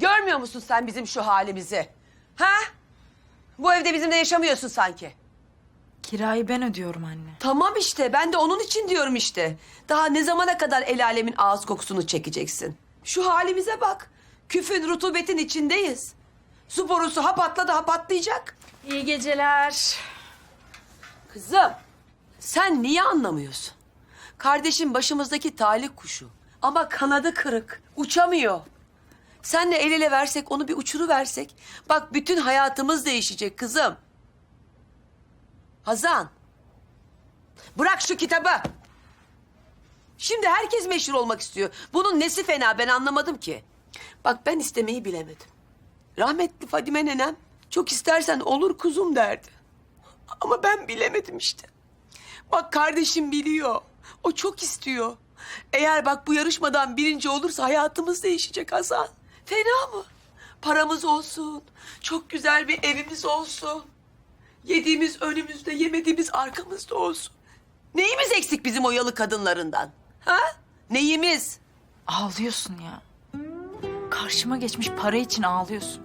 Görmüyor musun sen bizim şu halimizi? Ha? Bu evde bizimle yaşamıyorsun sanki. Kirayı ben ödüyorum anne. Tamam işte ben de onun için diyorum işte. Daha ne zamana kadar el alemin ağız kokusunu çekeceksin? Şu halimize bak. Küfün rutubetin içindeyiz. Su borusu ha patladı ha patlayacak. İyi geceler. Kızım sen niye anlamıyorsun? Kardeşim başımızdaki talih kuşu. Ama kanadı kırık. Uçamıyor. Senle el ele versek onu bir uçuru versek. Bak bütün hayatımız değişecek kızım. Hazan. Bırak şu kitabı. Şimdi herkes meşhur olmak istiyor. Bunun nesi fena ben anlamadım ki. Bak ben istemeyi bilemedim. Rahmetli Fadime nenem çok istersen olur kuzum derdi. Ama ben bilemedim işte. Bak kardeşim biliyor. O çok istiyor. Eğer bak bu yarışmadan birinci olursa hayatımız değişecek Hasan. Fena mı? Paramız olsun. Çok güzel bir evimiz olsun. Yediğimiz önümüzde, yemediğimiz arkamızda olsun. Neyimiz eksik bizim o yalı kadınlarından? Ha? Neyimiz? Ağlıyorsun ya. Karşıma geçmiş para için ağlıyorsun.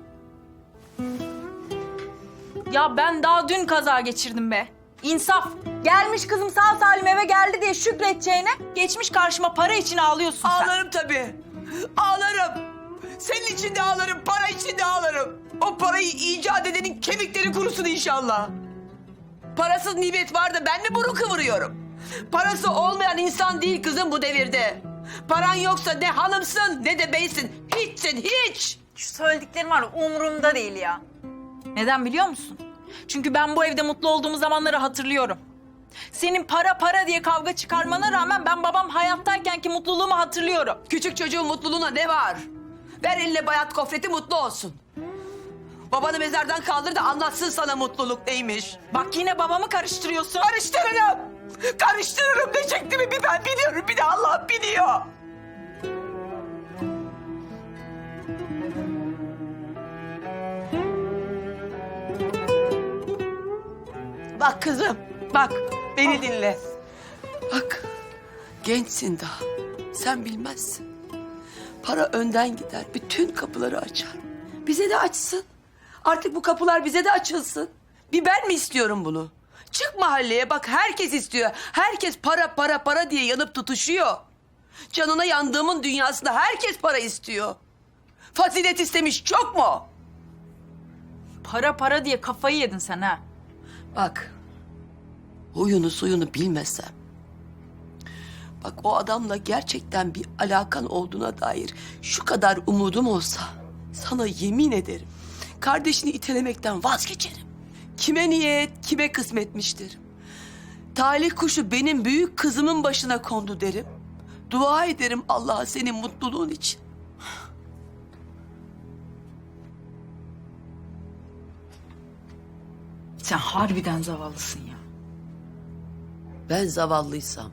Ya ben daha dün kaza geçirdim be. İnsaf. Gelmiş kızım sağ salim eve geldi diye şükredeceğine geçmiş karşıma para için ağlıyorsun sen. Ağlarım tabii. Ağlarım. Senin için de ağlarım, para için de ağlarım. O parayı icat edenin kemikleri kurusun inşallah. Parasız nimet var da ben mi burun kıvırıyorum? Parası olmayan insan değil kızım bu devirde. Paran yoksa ne hanımsın ne de beysin. Hiçsin hiç. Şu söylediklerim var ya, umurumda değil ya. Neden biliyor musun? Çünkü ben bu evde mutlu olduğum zamanları hatırlıyorum. Senin para para diye kavga çıkarmana rağmen ben babam hayattayken ki mutluluğumu hatırlıyorum. Küçük çocuğun mutluluğuna ne var? Ver eline bayat kofreti mutlu olsun. Babanı mezardan kaldır da anlatsın sana mutluluk neymiş. Bak yine babamı karıştırıyorsun. Karıştırırım. Karıştırırım çektiğimi bir ben biliyorum bir de Allah biliyor. Bak kızım, bak beni dinle. Bak, gençsin daha. Sen bilmezsin. Para önden gider, bütün kapıları açar. Bize de açsın. Artık bu kapılar bize de açılsın. Bir ben mi istiyorum bunu? Çık mahalleye bak herkes istiyor. Herkes para para para diye yanıp tutuşuyor. Canına yandığımın dünyasında herkes para istiyor. Fazilet istemiş çok mu? Para para diye kafayı yedin sen ha. Bak. Huyunu suyunu bilmesem. Bak o adamla gerçekten bir alakan olduğuna dair şu kadar umudum olsa sana yemin ederim kardeşini itelemekten vazgeçerim. Kime niyet, kime kısmetmiştir. Talih kuşu benim büyük kızımın başına kondu derim. Dua ederim Allah'a senin mutluluğun için. Sen harbiden zavallısın ya. Ben zavallıysam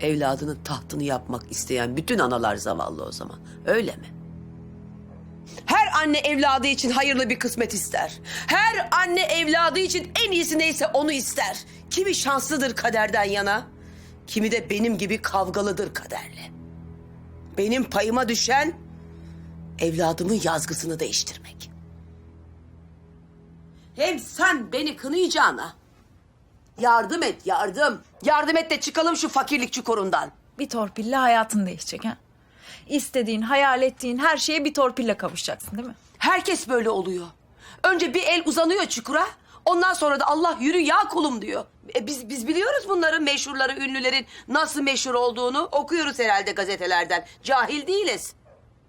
evladının tahtını yapmak isteyen bütün analar zavallı o zaman. Öyle mi? Her anne evladı için hayırlı bir kısmet ister. Her anne evladı için en iyisi neyse onu ister. Kimi şanslıdır kaderden yana, kimi de benim gibi kavgalıdır kaderle. Benim payıma düşen evladımın yazgısını değiştirmek. Hem sen beni kınayacağına yardım et yardım. Yardım et de çıkalım şu fakirlik çukurundan. Bir torpille hayatın değişecek ha. İstediğin, hayal ettiğin her şeye bir torpille kavuşacaksın değil mi? Herkes böyle oluyor. Önce bir el uzanıyor çukura. Ondan sonra da Allah yürü ya kulum diyor. E biz biz biliyoruz bunların meşhurları, ünlülerin nasıl meşhur olduğunu okuyoruz herhalde gazetelerden. Cahil değiliz.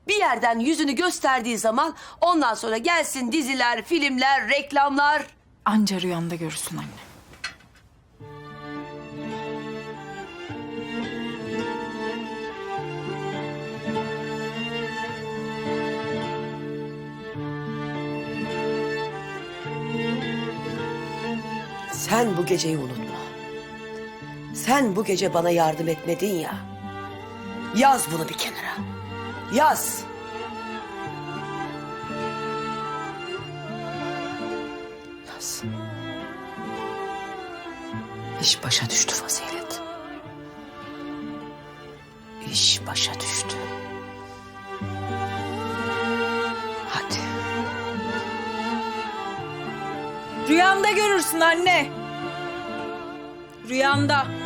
Bir yerden yüzünü gösterdiği zaman ondan sonra gelsin diziler, filmler, reklamlar. Anca rüyanda görürsün anne. Sen bu geceyi unutma. Sen bu gece bana yardım etmedin ya. Yaz bunu bir kenara. Yaz. Yaz. İş başa düştü Fazilet. İş başa düştü. Hadi. Rüyanda görürsün anne. Rüyanda.